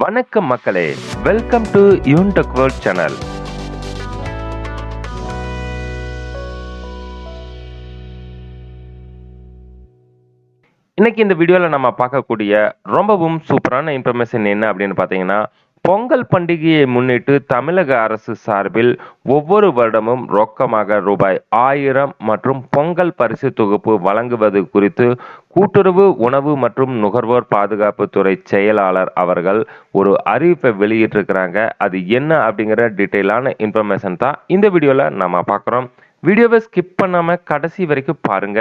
வணக்கம் மக்களே. Welcome to Yuntech world channel இன்னைக்கு இந்த வீடியோவில் நம்ம பார்க்கக்கூடிய ரொம்பவும் சூப்பரான இன்ஃபர்மேஷன் என்ன அப்படின்னு பார்த்தீங்கன்னா பொங்கல் பண்டிகையை முன்னிட்டு தமிழக அரசு சார்பில் ஒவ்வொரு வருடமும் ரொக்கமாக ரூபாய் ஆயிரம் மற்றும் பொங்கல் பரிசு தொகுப்பு வழங்குவது குறித்து கூட்டுறவு உணவு மற்றும் நுகர்வோர் பாதுகாப்பு துறை செயலாளர் அவர்கள் ஒரு அறிவிப்பை வெளியிட்டிருக்கிறாங்க. அது என்ன அப்படிங்கிற டீட்டெயிலான இன்ஃபர்மேஷன் தான் இந்த வீடியோவில் நம்ம பார்க்குறோம். வீடியோவை ஸ்கிப் பண்ணாமல் கடைசி வரைக்கும் பாருங்க.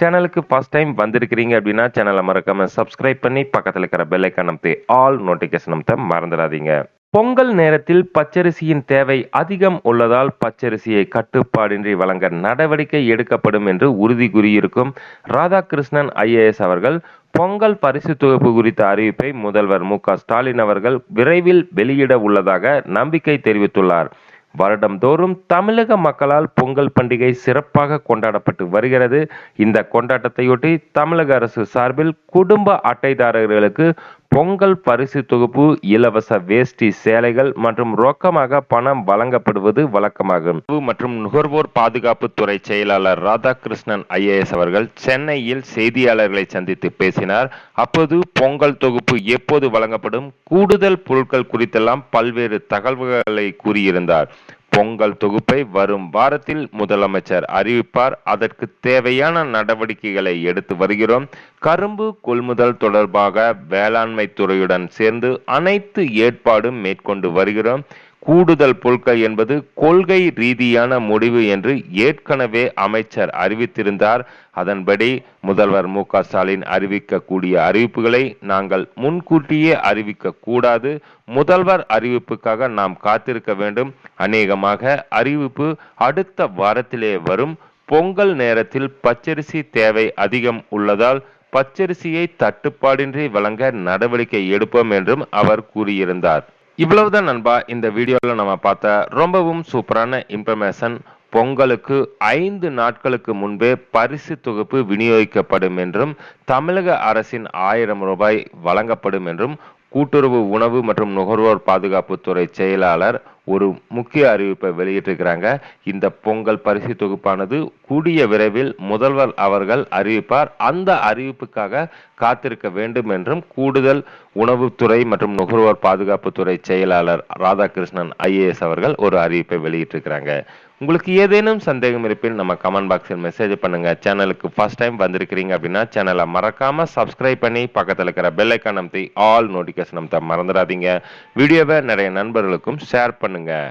சேனலுக்கு ஃபஸ்ட் டைம் வந்திருக்கிறீங்க அப்படின்னா சேனலை மறக்காம சப்ஸ்கிரைப் பண்ணி பக்கத்தில் இருக்கிற பெல்லைக்கான் அமைத்து ஆல் நோட்டிஃபிகேஷன் அமைத்த மறந்துடாதீங்க. பொங்கல் நேரத்தில் பச்சரிசியின் தேவை அதிகம் உள்ளதால் பச்சரிசியை கட்டுப்பாடின்றி வழங்க நடவடிக்கை எடுக்கப்படும் என்று உறுதி கூறியிருக்கும் ராதாகிருஷ்ணன் ஐஏஎஸ் அவர்கள் பொங்கல் பரிசு தொகுப்பு குறித்த அறிவிப்பை முதல்வர் மு க ஸ்டாலின் அவர்கள் விரைவில் வெளியிட உள்ளதாக நம்பிக்கை தெரிவித்துள்ளார். வருடம்தோறும் தமிழக மக்களால் பொங்கல் பண்டிகை சிறப்பாக கொண்டாடப்பட்டு வருகிறது. இந்த கொண்டாட்டத்தையொட்டி தமிழக அரசு சார்பில் குடும்ப அட்டைதாரர்களுக்கு பொங்கல் பரிசு தொகுப்பு இலவச வேஷ்டி சேலைகள் மற்றும் ரொக்கமாக பணம் வழங்கப்படுவது வழக்கமாகும். மற்றும் நுகர்வோர் பாதுகாப்பு துறை செயலாளர் ராதாகிருஷ்ணன் ஐஏஎஸ் அவர்கள் சென்னையில் செய்தியாளர்களை சந்தித்து பேசினார். அப்போது பொங்கல் தொகுப்பு எப்போது வழங்கப்படும் கூடுதல் பொருட்கள் குறித்தெல்லாம் பல்வேறு தகவல்களை கூறியிருந்தார். பொங்கல் தொகுப்பை வரும் வாரத்தில் முதலமைச்சர் அறிவிப்பார். அதற்கு தேவையான நடவடிக்கைகளை எடுத்து வருகிறோம். கரும்பு கொள்முதல் தொடர்பாக வேளாண்மை துறையுடன் சேர்ந்து அனைத்து ஏற்பாடும் மேற்கொண்டு வருகிறோம். கூடுதல் பொருட்கள் என்பது கொள்கை ரீதியான முடிவு என்று ஏற்கனவே அமைச்சர் அறிவித்திருந்தார். அதன்படி முதல்வர் மு க ஸ்டாலின் அறிவிக்கக்கூடிய அறிவிப்புகளை நாங்கள் முன்கூட்டியே அறிவிக்க கூடாது. முதல்வர் அறிவிப்புக்காக நாம் காத்திருக்க வேண்டும். அநேகமாக அறிவிப்பு அடுத்த வாரத்திலே வரும். பொங்கல் நேரத்தில் பச்சரிசி தேவை அதிகம் உள்ளதால் பச்சரிசியை தட்டுப்பாடின்றி வழங்க நடவடிக்கை எடுப்போம் என்றும் அவர் கூறியிருந்தார். இவ்வளவுதான் நண்பா இந்த வீடியோவில் நம்ம பார்த்த ரொம்பவும் சூப்பரான இன்ஃபர்மேஷன் பொங்கலுக்கு ஐந்து நாட்களுக்கு முன்பே பரிசு தொகுப்பு விநியோகிக்கப்படும் என்றும் தமிழக அரசின் ஆயிரம் ரூபாய் வழங்கப்படும் என்றும் கூட்டுறவு உணவு மற்றும் நுகர்வோர் பாதுகாப்பு துறை செயலாளர் ஒரு முக்கிய அறிவிப்பை வெளியிட்டிருக்கிறாங்க. இந்த பொங்கல் பரிசு தொகுப்பானது கூடிய விரைவில் முதல்வர் அவர்கள் அறிவிப்பார். அந்த அறிவிப்புக்காக காத்திருக்க வேண்டும் என்றும் கூடுதல் உணவுத்துறை மற்றும் நுகர்வோர் பாதுகாப்புத்துறை செயலாளர் ராதாகிருஷ்ணன் ஐஏஎஸ் அவர்கள் ஒரு அறிவிப்பை வெளியிட்டிருக்கிறாங்க. உங்களுக்கு ஏதேனும் சந்தேகம் இருப்பின் நம்ம கமெண்ட் பாக்ஸில் மெசேஜ் பண்ணுங்க. சேனலுக்கு ஃபர்ஸ்ட் டைம் வந்திருக்கிறீங்க அப்படின்னா சேனலை மறக்காம சப்ஸ்கிரைப் பண்ணி பக்கத்தில் இருக்கிற பெல் ஐக்கான் ஆல் நோட்டிஃபிகேஷன் அமைத்த மறந்துடாதீங்க. வீடியோவை நிறைய நண்பர்களுக்கும் ஷேர் பண்ணுங்க. enggak?